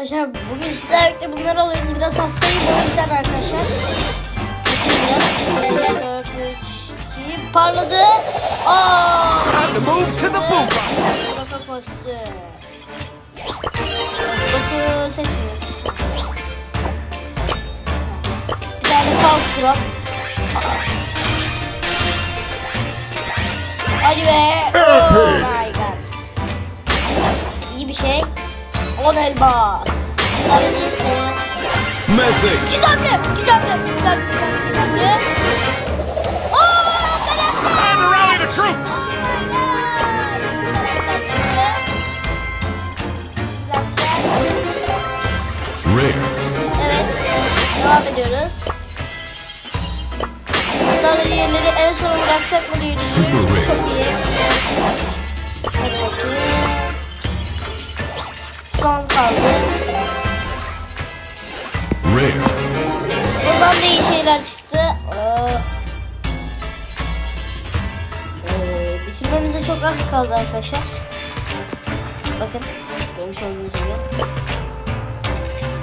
Arkadaşlar bugün sizlerle birlikte bunları alıyoruz. Biraz hastayım o yüzden arkadaşlar. Bakın biraz. 4, 3, 2, parladı. Aa! Time to move to the boom. Baka koştu. Boku seçmiyoruz. Bir tane kalk drop. Hadi be. Oh my god. İyi bir şey. 10 elmas. Message. Gizemli. Gizemli. Gizemli. Gizemli. Oh, to rally the troops. Rare. Evet. Devam ediyoruz. Sonra diğerleri en sona bıraksak mı diye düşünüyorum. Super Çok iyi. Hadi bakayım. Son kaldı. Şeyler çıktı. Ee, ee, bitirmemize çok az kaldı arkadaşlar. Bakın. Görmüş olduğunuz gibi.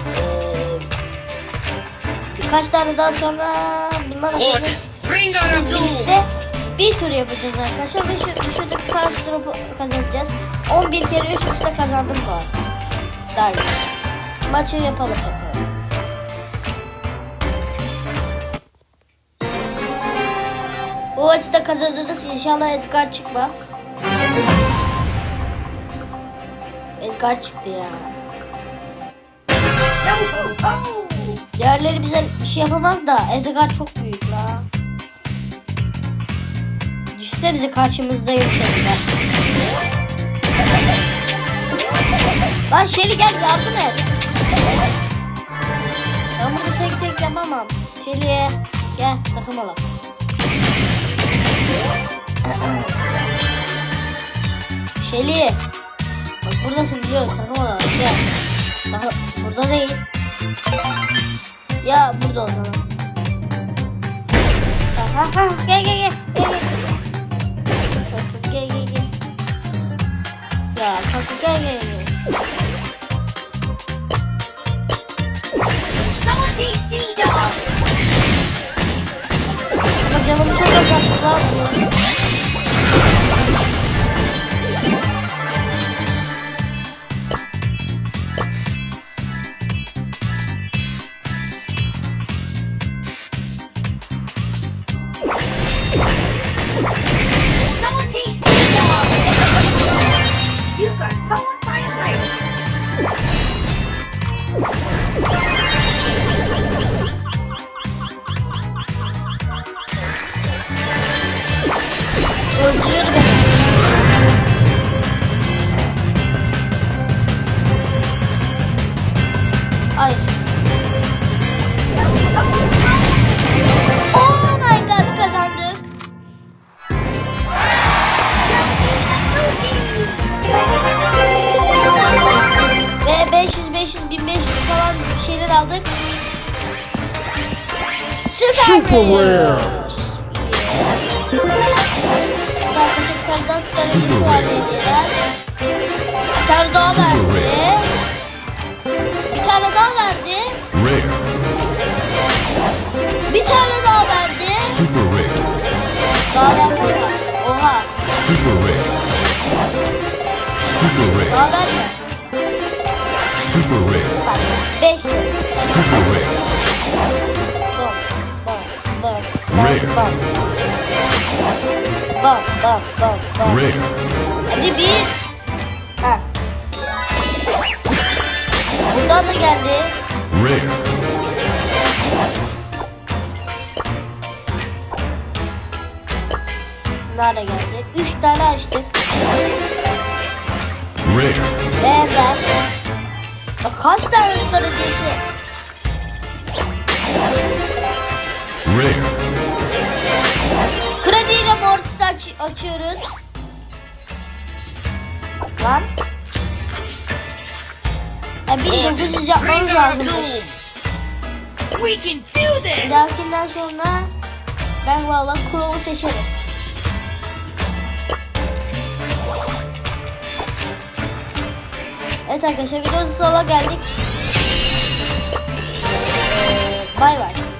Ee, birkaç tane daha sonra bundan sonra Bring on a doom! birlikte bir tur yapacağız arkadaşlar ve şu, şuradaki karşı turu kazanacağız. 11 kere üst üste kazandım bu arada. Derbi. Maçı yapalım bakalım. Bu maçı da kazanırız. İnşallah Edgar çıkmaz. Edgar çıktı ya. Diğerleri bize bir şey yapamaz da Edgar çok büyük la. Düşünsenize karşımızdayım Edgar. Lan Şeli gel yardım et. Ben bunu tek tek yapamam. Şeli gel takım olalım. Şeli. Bak buradasın biliyorum olalım gel. Daha burada değil. Ya burada o zaman. Ha, ha, gel gel gel. Gel Gel gel gel. Ya kanka gel gel gel. canım çok azaldı abi. Someone tease You got power 1500 falan bir şeyler aldık. Süper. Super rare. Arkadaşlar Super starımız var rare. dediler. Bir tane daha verdi. Bir tane daha verdi. Rare. Bir tane daha verdi. Super rare. Daha vermedi. Oha. Super rare. Super rare. Daha verme. Super rare. Bak. Beş. Super rare. Rare. Bak. Bak. Bak. Rare. Hadi bir. Ha. Buradan da geldi. Rare. Bunlar da geldi. Üç tane açtık. Rare. Benzer. Bak kaç tane stratejisi? Rare. Krediyle mortis aç açıyoruz. Lan. Ya bir 900 yapmamız lazım. We can do Bir this! dahakinden sonra ben valla Crow'u seçerim. Evet arkadaşlar videosu sola geldik. Ee, bay bay.